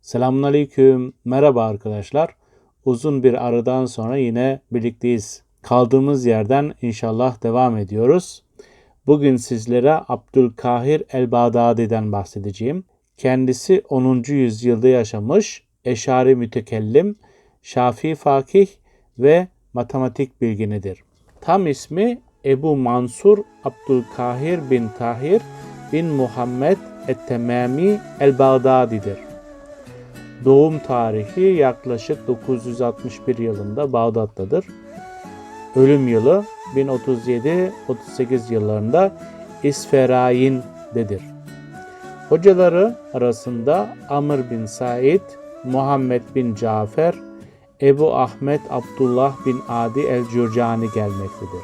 Selamünaleyküm. Merhaba arkadaşlar. Uzun bir aradan sonra yine birlikteyiz. Kaldığımız yerden inşallah devam ediyoruz. Bugün sizlere Abdülkahir el-Bağdadi'den bahsedeceğim. Kendisi 10. yüzyılda yaşamış, eşari mütekellim, şafi fakih ve matematik bilginidir. Tam ismi Ebu Mansur Abdülkahir bin Tahir bin Muhammed et-Temami el-Bağdadi'dir. Doğum tarihi yaklaşık 961 yılında Bağdat'tadır. Ölüm yılı 1037-38 yıllarında İsferayin'dedir. Hocaları arasında Amr bin Said, Muhammed bin Cafer, Ebu Ahmet Abdullah bin Adi el-Cürcani gelmektedir.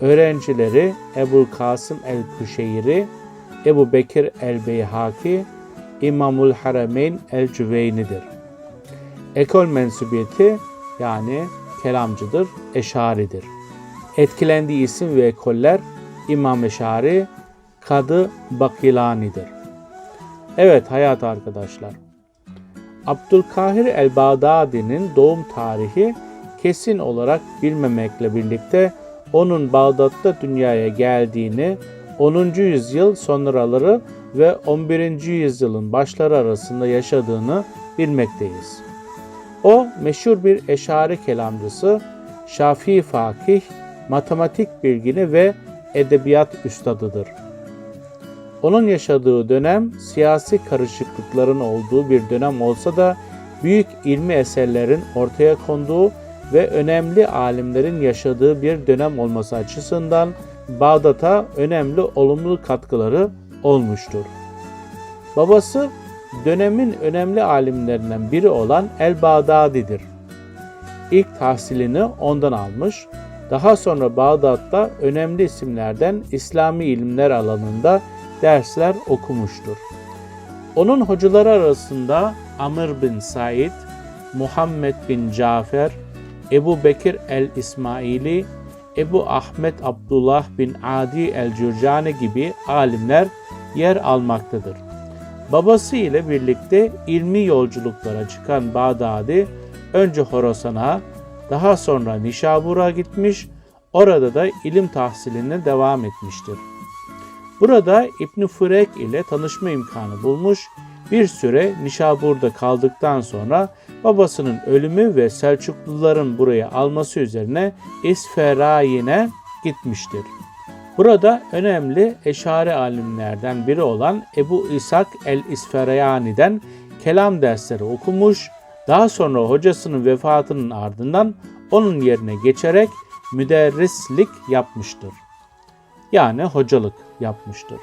Öğrencileri Ebu Kasım el-Kuşeyri, Ebu Bekir el-Beyhaki, İmamul Harameyn el-Cüveyni'dir. Ekol mensubiyeti yani kelamcıdır, eşaridir. Etkilendiği isim ve ekoller İmam Eşari, Kadı Bakilani'dir. Evet hayat arkadaşlar. Abdülkahir el-Bağdadi'nin doğum tarihi kesin olarak bilmemekle birlikte onun Bağdat'ta dünyaya geldiğini 10. yüzyıl sonraları ve 11. yüzyılın başları arasında yaşadığını bilmekteyiz. O meşhur bir eşari kelamcısı, şafii fakih, matematik bilgini ve edebiyat üstadıdır. Onun yaşadığı dönem siyasi karışıklıkların olduğu bir dönem olsa da büyük ilmi eserlerin ortaya konduğu ve önemli alimlerin yaşadığı bir dönem olması açısından Bağdat'a önemli olumlu katkıları olmuştur. Babası dönemin önemli alimlerinden biri olan El-Bağdadi'dir. İlk tahsilini ondan almış, daha sonra Bağdat'ta önemli isimlerden İslami ilimler alanında dersler okumuştur. Onun hocaları arasında Amr bin Said, Muhammed bin Cafer, Ebu Bekir el-İsmaili, Ebu Ahmet Abdullah bin Adi el-Cürcani gibi alimler yer almaktadır. Babası ile birlikte ilmi yolculuklara çıkan Bağdadi önce Horasan'a, daha sonra Nişabur'a gitmiş, orada da ilim tahsiline devam etmiştir. Burada İbn Furek ile tanışma imkanı bulmuş, bir süre Nişabur'da kaldıktan sonra babasının ölümü ve Selçukluların buraya alması üzerine İsferayin'e gitmiştir. Burada önemli eşari alimlerden biri olan Ebu İshak el-İsferayani'den kelam dersleri okumuş, daha sonra hocasının vefatının ardından onun yerine geçerek müderrislik yapmıştır. Yani hocalık yapmıştır.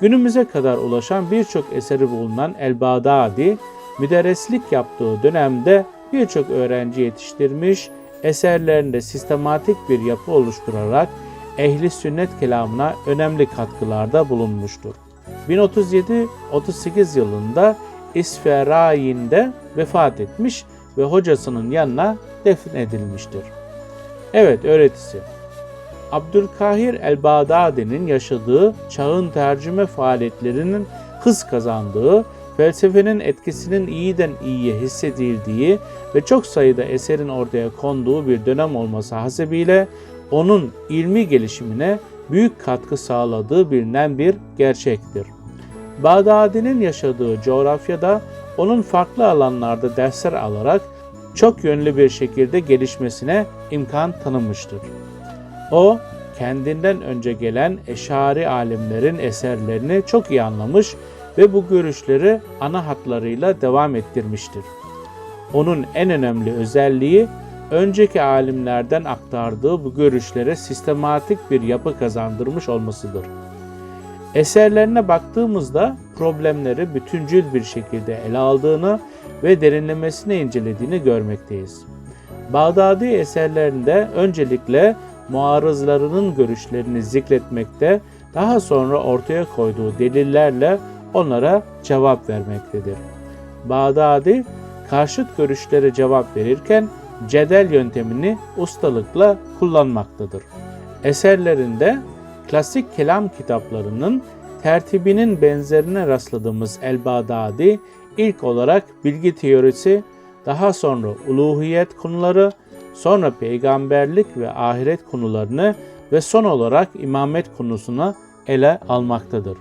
Günümüze kadar ulaşan birçok eseri bulunan El-Bağdadi, müderrislik yaptığı dönemde birçok öğrenci yetiştirmiş, eserlerinde sistematik bir yapı oluşturarak ehli sünnet kelamına önemli katkılarda bulunmuştur. 1037-38 yılında İsferayin'de vefat etmiş ve hocasının yanına defnedilmiştir. Evet öğretisi. Abdülkahir el-Bağdadi'nin yaşadığı çağın tercüme faaliyetlerinin hız kazandığı, felsefenin etkisinin iyiden iyiye hissedildiği ve çok sayıda eserin ortaya konduğu bir dönem olması hasebiyle onun ilmi gelişimine büyük katkı sağladığı bilinen bir gerçektir. Bağdadi'nin yaşadığı coğrafyada onun farklı alanlarda dersler alarak çok yönlü bir şekilde gelişmesine imkan tanımıştır. O, kendinden önce gelen eşari alimlerin eserlerini çok iyi anlamış ve bu görüşleri ana hatlarıyla devam ettirmiştir. Onun en önemli özelliği önceki alimlerden aktardığı bu görüşlere sistematik bir yapı kazandırmış olmasıdır. Eserlerine baktığımızda problemleri bütüncül bir şekilde ele aldığını ve derinlemesine incelediğini görmekteyiz. Bağdadi eserlerinde öncelikle muarızlarının görüşlerini zikretmekte, daha sonra ortaya koyduğu delillerle onlara cevap vermektedir. Bağdadi karşıt görüşlere cevap verirken cedel yöntemini ustalıkla kullanmaktadır. Eserlerinde klasik kelam kitaplarının tertibinin benzerine rastladığımız El-Bağdadi, İlk olarak bilgi teorisi, daha sonra uluhiyet konuları, sonra peygamberlik ve ahiret konularını ve son olarak imamet konusuna ele almaktadır.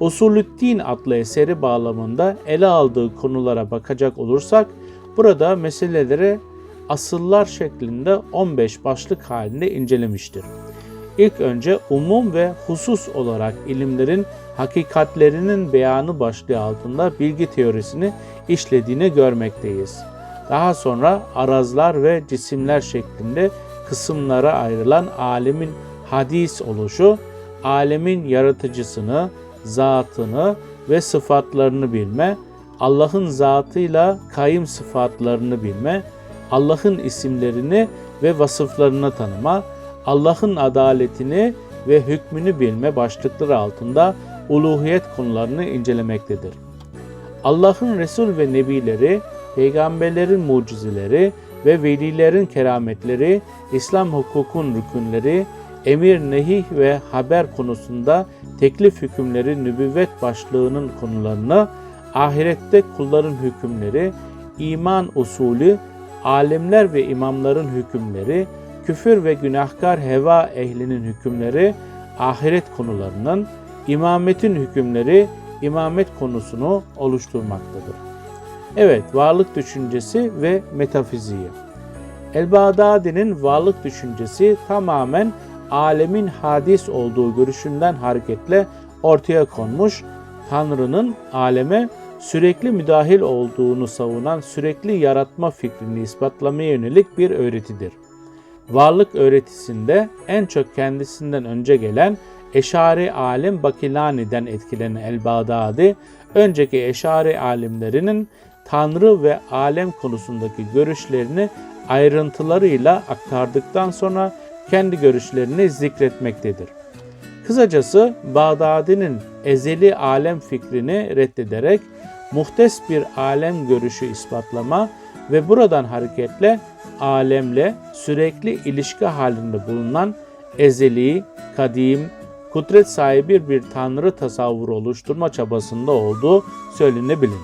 Usulüddin adlı eseri bağlamında ele aldığı konulara bakacak olursak burada meseleleri asıllar şeklinde 15 başlık halinde incelemiştir. İlk önce umum ve husus olarak ilimlerin hakikatlerinin beyanı başlığı altında bilgi teorisini işlediğini görmekteyiz. Daha sonra arazlar ve cisimler şeklinde kısımlara ayrılan alemin hadis oluşu, alemin yaratıcısını, zatını ve sıfatlarını bilme, Allah'ın zatıyla kayım sıfatlarını bilme, Allah'ın isimlerini ve vasıflarını tanıma, Allah'ın adaletini ve hükmünü bilme başlıkları altında uluhiyet konularını incelemektedir. Allah'ın Resul ve Nebileri, peygamberlerin mucizeleri ve velilerin kerametleri, İslam hukukun rükünleri, emir, nehih ve haber konusunda teklif hükümleri nübüvvet başlığının konularını, ahirette kulların hükümleri, iman usulü, alemler ve imamların hükümleri, küfür ve günahkar heva ehlinin hükümleri, ahiret konularının, imametin hükümleri, imamet konusunu oluşturmaktadır. Evet, varlık düşüncesi ve metafiziği. El-Bağdadi'nin varlık düşüncesi tamamen alemin hadis olduğu görüşünden hareketle ortaya konmuş, Tanrı'nın aleme sürekli müdahil olduğunu savunan sürekli yaratma fikrini ispatlamaya yönelik bir öğretidir. Varlık öğretisinde en çok kendisinden önce gelen Eşari alim Bakilani'den etkilenen El-Bağdadi, önceki Eşari alimlerinin Tanrı ve alem konusundaki görüşlerini ayrıntılarıyla aktardıktan sonra kendi görüşlerini zikretmektedir. Kısacası Bağdadi'nin ezeli alem fikrini reddederek muhtes bir alem görüşü ispatlama ve buradan hareketle alemle sürekli ilişki halinde bulunan ezeli, kadim, kudret sahibi bir tanrı tasavvuru oluşturma çabasında olduğu söylenebilir.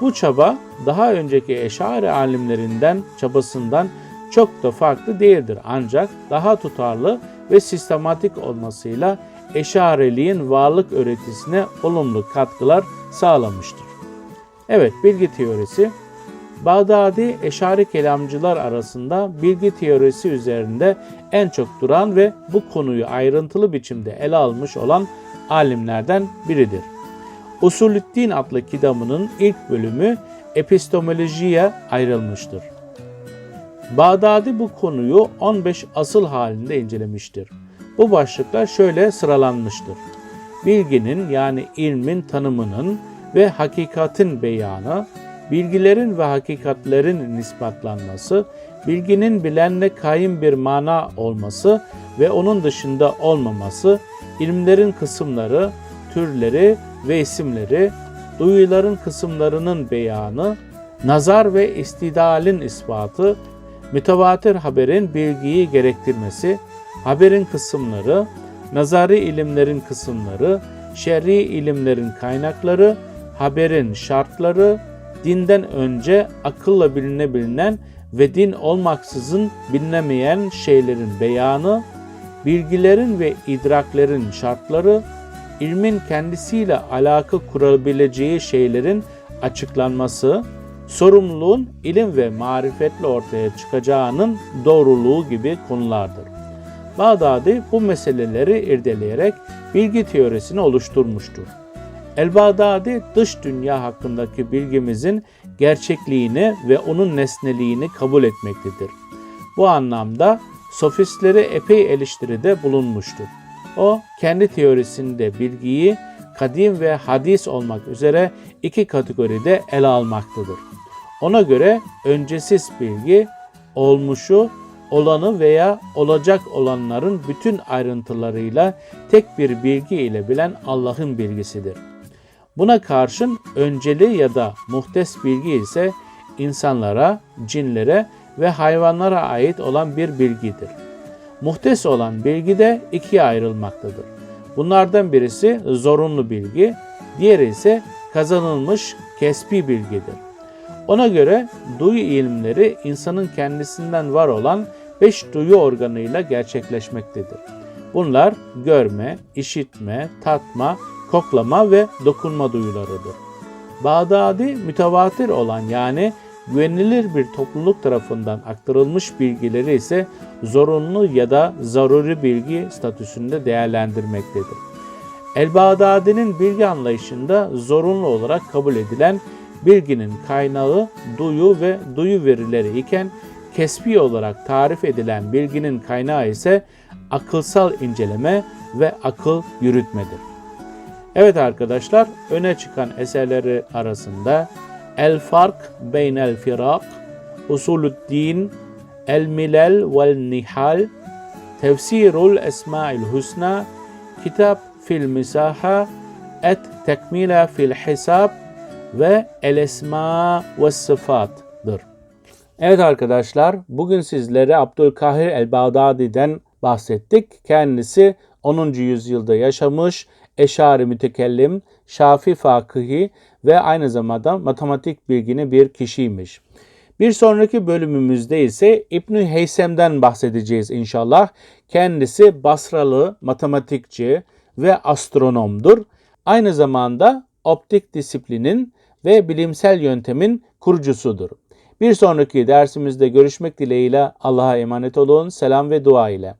Bu çaba daha önceki eşari alimlerinden çabasından çok da farklı değildir ancak daha tutarlı ve sistematik olmasıyla eşareliğin varlık öğretisine olumlu katkılar sağlamıştır. Evet bilgi teorisi Bağdadi eşari kelamcılar arasında bilgi teorisi üzerinde en çok duran ve bu konuyu ayrıntılı biçimde ele almış olan alimlerden biridir. Usulüddin adlı kitabının ilk bölümü epistemolojiye ayrılmıştır. Bağdadi bu konuyu 15 asıl halinde incelemiştir. Bu başlıklar şöyle sıralanmıştır. Bilginin yani ilmin tanımının ve hakikatin beyanı, bilgilerin ve hakikatlerin nispatlanması, bilginin bilenle kayın bir mana olması ve onun dışında olmaması, ilimlerin kısımları, türleri ve isimleri, duyuların kısımlarının beyanı, nazar ve istidalin ispatı, mütevatir haberin bilgiyi gerektirmesi, haberin kısımları, nazari ilimlerin kısımları, şer'i ilimlerin kaynakları, haberin şartları, dinden önce akılla bilinebilinen ve din olmaksızın bilinemeyen şeylerin beyanı, bilgilerin ve idraklerin şartları, ilmin kendisiyle alaka kurabileceği şeylerin açıklanması, sorumluluğun ilim ve marifetle ortaya çıkacağının doğruluğu gibi konulardır. Bağdadi bu meseleleri irdeleyerek bilgi teorisini oluşturmuştur. El-Bağdadi dış dünya hakkındaki bilgimizin gerçekliğini ve onun nesneliğini kabul etmektedir. Bu anlamda sofistleri epey eleştiride bulunmuştur. O kendi teorisinde bilgiyi kadim ve hadis olmak üzere iki kategoride ele almaktadır. Ona göre öncesiz bilgi, olmuşu, olanı veya olacak olanların bütün ayrıntılarıyla tek bir bilgi ile bilen Allah'ın bilgisidir. Buna karşın önceli ya da muhtes bilgi ise insanlara, cinlere ve hayvanlara ait olan bir bilgidir. Muhtes olan bilgi de ikiye ayrılmaktadır. Bunlardan birisi zorunlu bilgi, diğeri ise kazanılmış kesbi bilgidir. Ona göre duyu ilimleri insanın kendisinden var olan beş duyu organıyla gerçekleşmektedir. Bunlar görme, işitme, tatma, koklama ve dokunma duyularıdır. Bağdadi mütevatir olan yani güvenilir bir topluluk tarafından aktarılmış bilgileri ise zorunlu ya da zaruri bilgi statüsünde değerlendirmektedir. El-Bağdadi'nin bilgi anlayışında zorunlu olarak kabul edilen bilginin kaynağı duyu ve duyu verileri iken kesbi olarak tarif edilen bilginin kaynağı ise akılsal inceleme ve akıl yürütmedir. Evet arkadaşlar öne çıkan eserleri arasında El Fark Beynel Firak, Usuluddin, El Milal vel Nihal, Tefsirul Esmail Husna, Kitap fil Misaha, Et Tekmila fil Hisab ve El Esma ve Sıfat'dır. Evet arkadaşlar bugün sizlere Abdülkahir el-Bağdadi'den bahsettik. Kendisi 10. yüzyılda yaşamış, eşari mütekellim, şafi fakıhi ve aynı zamanda matematik bilgini bir kişiymiş. Bir sonraki bölümümüzde ise İbn Heysem'den bahsedeceğiz inşallah. Kendisi Basralı matematikçi ve astronomdur. Aynı zamanda optik disiplinin ve bilimsel yöntemin kurucusudur. Bir sonraki dersimizde görüşmek dileğiyle Allah'a emanet olun. Selam ve dua ile.